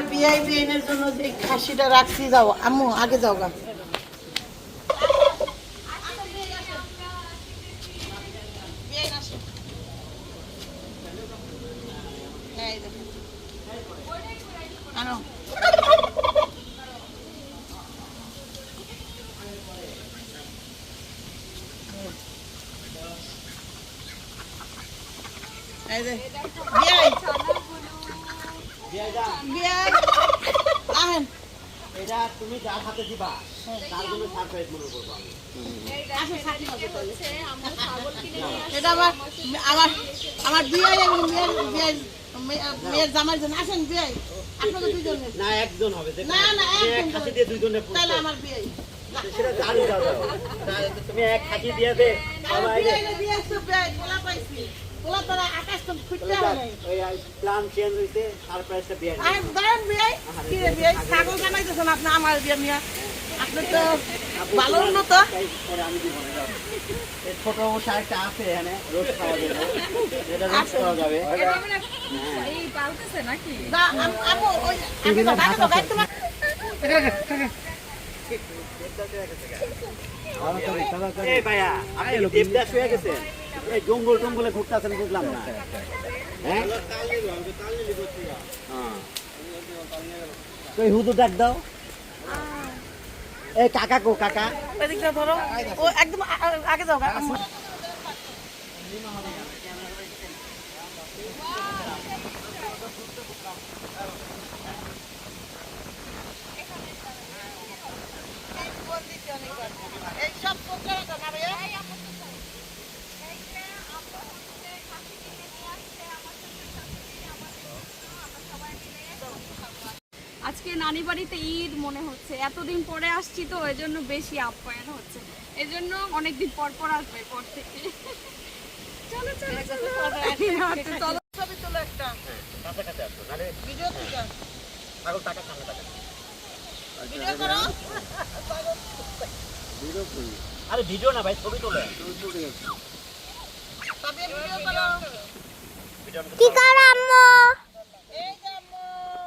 আমার বিআই বিআইনের জন্য যে খাসিটা রাখছি যাও আম্মু আগে যাও গা এই। যে, বিআই আহেন। এটা তুমি যার হাতে দিবা তার জন্য সারপ্রাইজ মনে করব আমি। এটা আমার আমার আমার বিয়াই এবং মেয়ের বিয়াই মেয়ের জামাই জন্য আসেন বিয়াই আপনাদের দুজনের না একজন হবে না, না, এক একজন খাসি দিয়ে দুইজনে তাহলে আমার বিয়াই সেটা চালু দাও দাও। তাহলে তো তুমি এক খাসি দিয়ে দে। সবাই গোলা পাইছি গোলা তারা আকাশ তো ফুটতে হয় নাই। ওই প্ল্যান চেঞ্জ হইতে সারপ্রাইজটা বিয়ে আর দাঁড়ান বিয়াই কি রে বিয়াই ছাগল জানাইতেছেন আপনি আমার বিয়া নিয়ে। আপনি তো ভালো না পরে আমি দিব না এই ছোট একটা আছে এখানে রোজ খাওয়া যাবে এটা রোজ খাওয়া যাবে। এই পালতেছে নাকি? না আম- আমু ওই আগে দাও আগে দাও দায়িত্ব না এই ভাইয়া আপনি দেবদাস হয়ে গেছেন এই জঙ্গল টঙ্গলে ঘুরতেছেন বুঝলাম না। হ্যাঁ? হ্যাঁ। তো এই হুদু ডাক দাও। এই কাকা কো কাকা। এদিকটা ধরো। ও একদম আগে যাও। এই সব পোকা না ভাইয়া আজকে নানি বাড়িতে ঈদ মনে হচ্ছে। এতদিন পরে আসছি তো এই জন্য বেশি আপ্যায়ন হচ্ছে। এই জন্য অনেকদিন পর পর আসবে পর থেকে। চলো চলো চলো। ছবি তোলো একটা। কাছাকাছি আসো নাহলে ভিডিও ছাগল টাকা সামনে টাকা ভিডিও করো। আরে ভিডিও না ভাই ছবি তোলে। তবে ভিডিও করো। কি করো আম্মু?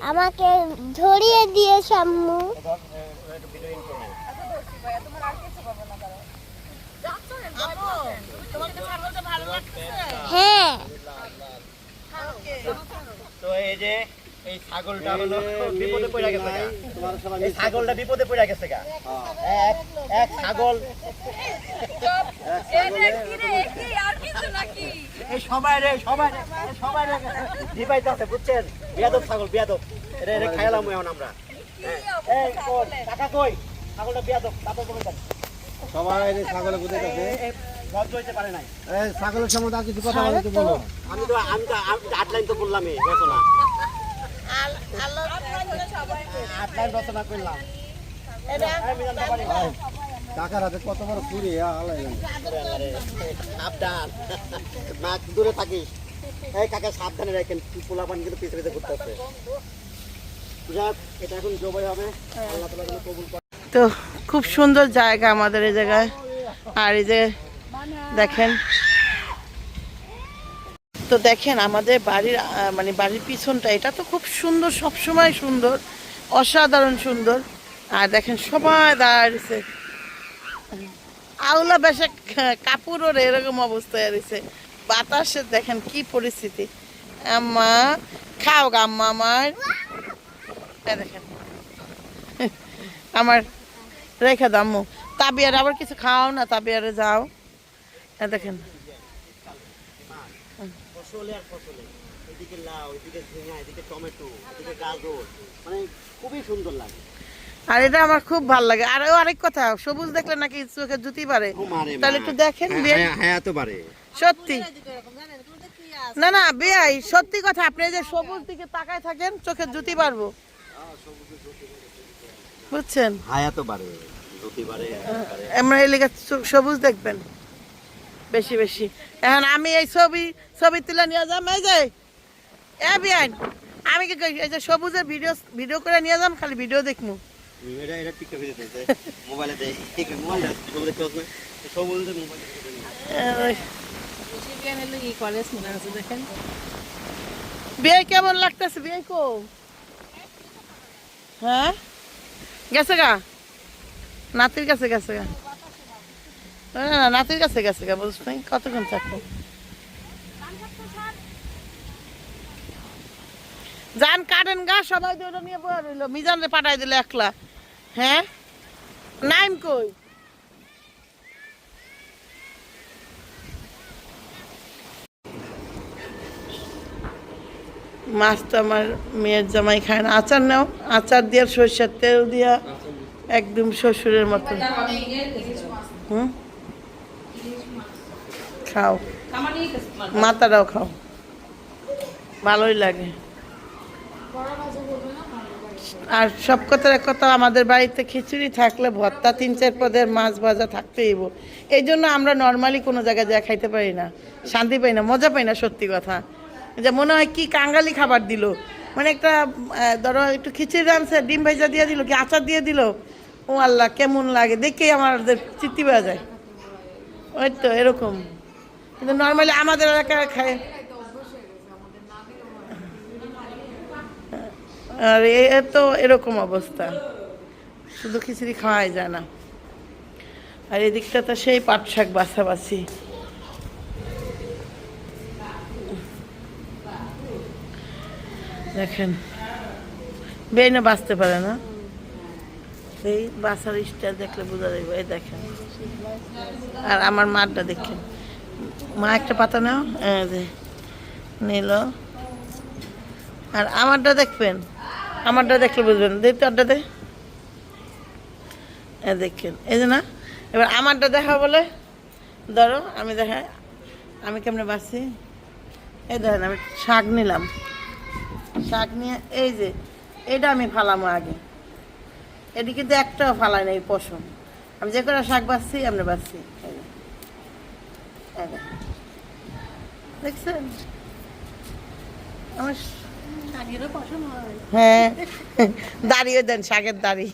আমাকে ধরিয়ে দিয়ে ছাগলটা হ্যাঁ। তো এই যে এই ছাগলটা হলো বিপদে পড়ে গেছে। এই ছাগলটা বিপদে পড়ে গেছে গা। এক এক ছাগল সবাই রে সবাই রে সবাই রে। দিবাইতে আছে বুঝছেন? বিয়াদব ছাগল বিয়াদব। এটা এটা খাইলাম এখন আমরা। হ্যাঁ। এই টাকা কই? ছাগলটা বিয়াদব তারপর বলবেন সবাই এই ছাগলে বুঝে গেছে। ভদ্র হইতে পারে নাই। এই ছাগলের সম্বন্ধে আর কিছু কথা বলো বলো। আমি তো আমি তো আমি তো আট লাইন তো বললামই রচনা আল- লাইন রচনা করলাম। এটা আমি জানতে পারি না। কাকার হাতে কত বড় সাবধান। না দূরে থাকিস। এই কাকা সাবধানে রাখেন পোলা পান কিন্তু পিছনে ঘুরতে এটা এখন জবাই হবে। আল্লাহ তালা যেন কবুল তো খুব সুন্দর জায়গা আমাদের এই জায়গায়। আর এই যে দেখেন তো দেখেন আমাদের বাড়ির মানে বাড়ির পিছনটা এটা তো খুব সুন্দর সবসময় সুন্দর অসাধারণ সুন্দর। আর দেখেন সবাই দাঁড়িয়েছে আউলা বেশে কাপড় এরকম অবস্থায় রয়েছে বাতাসে দেখেন কি পরিস্থিতি। আম্মা, খাও গা আম্মা আমার। দেখেন। আমার রেখে দাম্মু তাবিয়ার আবার কিছু খাও না, তাবিয়ারে যাও। দেখেন। মানে খুবই সুন্দর লাগে। আর এটা আমার খুব ভালো লাগে। আর আরেক কথা সবুজ দেখলে নাকি চোখে জুতি পারে। তাহলে একটু দেখেন হ্যাঁ তো পারে। সত্যি। না না বেয়াই সত্যি কথা আপনি যে সবুজ দিকে তাকায় থাকেন চোখে জুতি পারব। বুঝছেন? হায়া তো বাড়ে জ্যোতি বাড়ে আমরা এলাকা সবুজ দেখবেন বেশি বেশি। এখন আমি এই ছবি ছবি তুলে নিয়ে যাম এই যে। এ বিয়ান আমি কি এই যে সবুজের ভিডিও ভিডিও করে নিয়ে যাম খালি ভিডিও দেখমু। এটা এটা টিকটক দিতে মোবাইলে মোবাইল বিয়ে কেমন লাগতেছে বিয়ে কো? হ্যাঁ? গেছে গা? নাতির কাছে গেছে গা? না নাতির কাছে গেছে গা বুঝছ নাই? কতক্ষণ থাকব? যান কাটেন গা সবাই ওটা নিয়ে বয়ে রইল। মিজান রে পাঠাই দিলে একলা। হ্যাঁ? নাইম কই? মাছ তো আমার মেয়ের জামাই খায় না। আচার নাও। আচার দিয়ে সরষের তেল দিয়া একদম শ্বশুরের মতো। হুম? খাও। মাথাটাও খাও। ভালোই লাগে। আর সব কথার এক কথা, আমাদের বাড়িতে খিচুড়ি থাকলে ভর্তা, তিন চার পদের মাছ ভাজা থাকতেই। এই জন্য আমরা নর্মালি কোনো জায়গায় যা খাইতে পারি না, শান্তি পাই না, মজা পাই না সত্যি কথা। যে মনে হয় কি কাঙ্গালি খাবার দিল। মানে একটা ধরো একটু খিচুড়ি রানছে ডিম ভাজা দিয়ে দিল, কি আচার দিয়ে দিল। ও আল্লাহ, কেমন লাগে, দেখেই আমাদের চিত্তি পাওয়া যায়। ওই তো, এরকম। কিন্তু নর্মালি আমাদের এলাকায় খায় আর এ তো এরকম অবস্থা। শুধু খিচুড়ি খাওয়াই যায় না। আর এদিকটা তো সেই পাট শাক বাছাবাছি। দেখেন বেইনে বাঁচতে পারে না। এই বাসার স্টাইল দেখলে বোঝা যাবে, এই দেখেন। আর আমার মারটা দেখেন। মা একটা পাতা নাও নিল। আর আমারটা দেখবেন আমারটা দেখলে বুঝবেন। দে তো আড্ডা দে। দেখেন, এই যে না, এবার আমারটা দেখা বলে, ধরো আমি দেখা, আমি কেমনে বাঁচি এই দেখেন আমি শাক নিলাম। শাক নিয়ে, এই যে, এটা আমি ফালামো আগে। এদিকে কিন্তু একটাও ফালাই নাই, পশম। আমি যে করে শাক বাঁচছি আমরা বাঁচছি। দেখছেন? আমার হ্যাঁ। দাঁড়িয়ে দেন শাকের দাড়ি।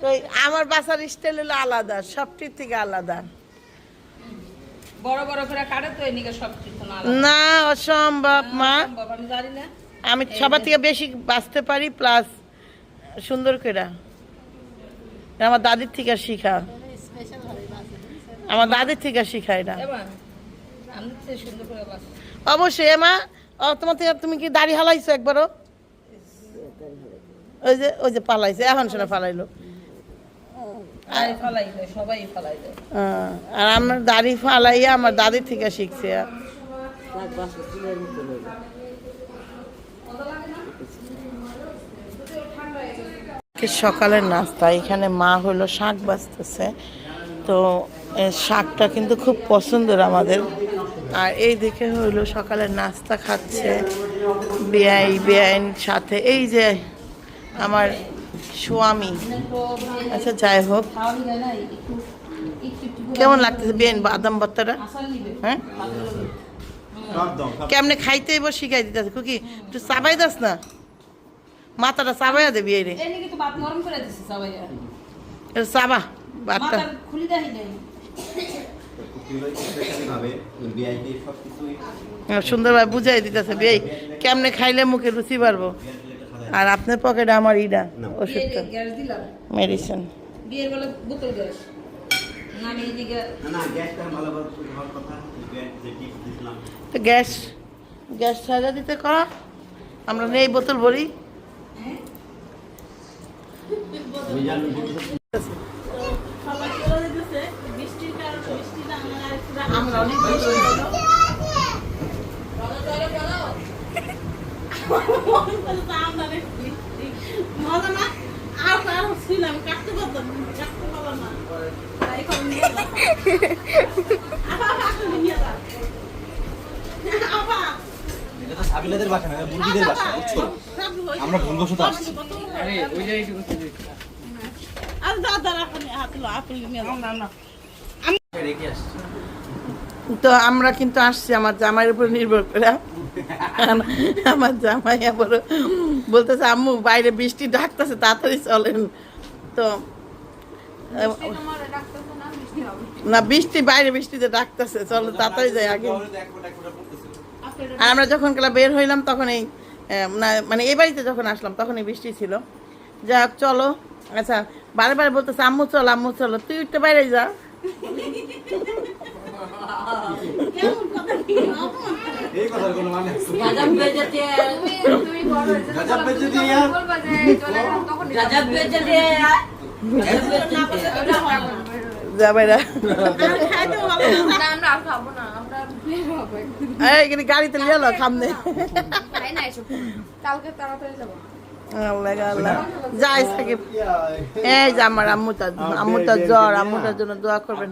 তো আমার বাসার স্টাইল হলো আলাদা সবটির থেকে আলাদা। বড় বড় করে কাটে তো এদিকে সব না। না অসম্ভব মা। আমি জানি না। আমি সবার থেকে বেশি বাঁচতে পারি প্লাস সুন্দর করে। আমার দাদির থেকে শিখা। আমার দাদির থেকে শিখা এটা এবার আমি তো সুন্দর করে বাস অবশ্যই এমা ও তোমার থেকে তুমি কি দাড়ি হালাইছো একবারও? ওই যে ওই যে পালাইছে এখন শোনা ফালাইলো। আর আমার দাড়ি ফালাইয়া আমার দাদির থেকে শিখছে। সকালের নাস্তা এখানে মা হলো শাক বাঁচতেছে। তো শাকটা কিন্তু খুব পছন্দের আমাদের। আর এই দিকে হইল সকালের নাস্তা খাচ্ছে বেআই বেআইন সাথে। এই যে আমার স্বামী। আচ্ছা যাই হোক। কেমন লাগতেছে বেন বাদাম ভর্তাটা? হ্যাঁ? কেমনে খাইতে এবার শিখাই দিতেছে। কুকি একটু চাবাই দাস না? মাথাটা চাবাইয়া দেবি এই রে চাবা খুলি সুন্দরভাবে বুঝাই দিতেছে বেই কেমনে খাইলে মুখে রুচি পারব আর আপনার পকেটে আমার ইডা ওষুধটা। গ্যাস দিলাম। মেডিসিন। বিয়ের বেলা বোতল গ্যাস। তো গ্যাস গ্যাস সাজা দিতে করা। আমরা নেই বোতল ভরি। আমরা অনেক মজা না আর আর ছিলাম কাটতে পারতাম কাটতে পারলাম না তাই নিয়ে যা। আবার আসলে নিয়ে যা। আবার এটা তো সাবিলাদের বাসা না মুরগিদের বাসা বুঝছ আমরা ভুলবশত আসছি আর দাদা রাখুন হাত লো আপেল নিয়ে যাও। রেখে আসছি তো আমরা কিন্তু আসছি আমার জামাইয়ের উপর নির্ভর করে। আমার জামাই আবার বলতেছে আম্মু বাইরে বৃষ্টি ডাকতেছে তাড়াতাড়ি চলেন। তো না বৃষ্টি বাইরে বৃষ্টিতে ডাকতেছে। চলো তাড়াতাড়ি যাই আগে। আর আমরা যখন গেলা বের হইলাম তখন এই না মানে এই বাড়িতে যখন আসলাম তখন এই বৃষ্টি ছিল। যাই হোক চলো। আচ্ছা বারে বারে বলতেছে আম্মু চল আম্মু চলো তুই একটু বাইরে যা। এই কথার কোনো মানে গাজাব তুমি বড় গাজাব গাড়িতে লিয়ে লো খামনে। কালকে তাড়াতাড়ি যাব। যাই থাকে এই যে আমার আম্মুটা আম্মুটার জ্বর আম্মুটার জন্য দোয়া করবেন।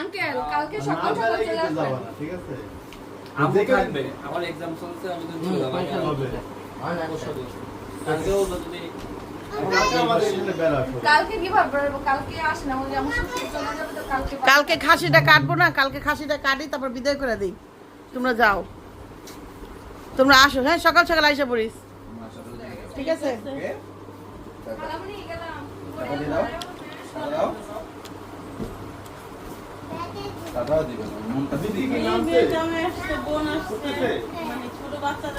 আঙ্কেল সকাল সকাল চলে আসবেন। ঠিক আছে আম্মু থাকবে আমার এক্সাম চলছে আমি তো চলে যাবে কালকে কালকে খাসিটা কাটবো না কালকে খাসিটা কাটি তারপর বিদায় করে দিই। তোমরা যাও। তোমরা আসো। হ্যাঁ সকাল সকাল আইসা পড়িস। ঠিক আছে? ছোট গেলাম